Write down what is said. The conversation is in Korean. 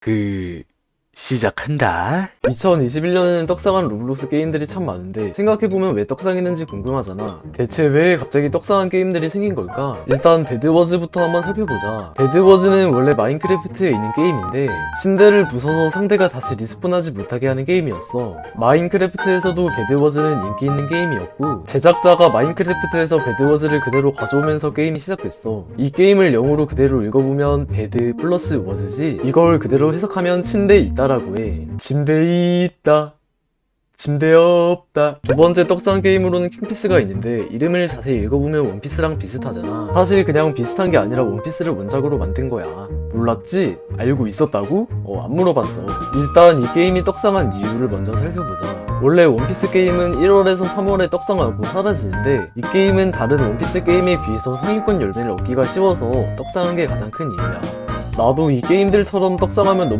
그 시작한다. 2021년에는 떡상한 로블록스 게임들이 참 많은데 생각해보면 왜 떡상했는지 궁금하잖아. 대체 왜 갑자기 떡상한 게임들이 생긴 걸까? 일단 배드워즈부터 한번 살펴보자. 배드워즈는 원래 마인크래프트에 있는 게임인데 침대를 부숴서 상대가 다시 리스폰하지 못하게 하는 게임이었어. 마인크래프트에서도 배드워즈는 인기 있는 게임이었고 제작자가 마인크래프트에서 배드워즈를 그대로 가져오면서 게임이 시작됐어. 이 게임을 영어로 그대로 읽어보면 배드 플러스 워즈지. 이걸 그대로 해석하면 침대 있다라고 해. 침대 있다. 침대 없다. 두 번째 떡상 게임으로는 킹피스가 있는데 이름을 자세히 읽어보면 원피스랑 비슷하잖아. 사실 그냥 비슷한 게 아니라 원피스를 원작으로 만든 거야. 몰랐지? 알고 있었다고? 어 안 물어봤어. 일단 이 게임이 떡상한 이유를 먼저 살펴보자. 원래 원피스 게임은 1월에서 3월에 떡상하고 사라지는데 이 게임은 다른 원피스 게임에 비해서 상위권 열매를 얻기가 쉬워서 떡상한 게 가장 큰 이유야. 나도 이 게임들처럼 떡상하면 너무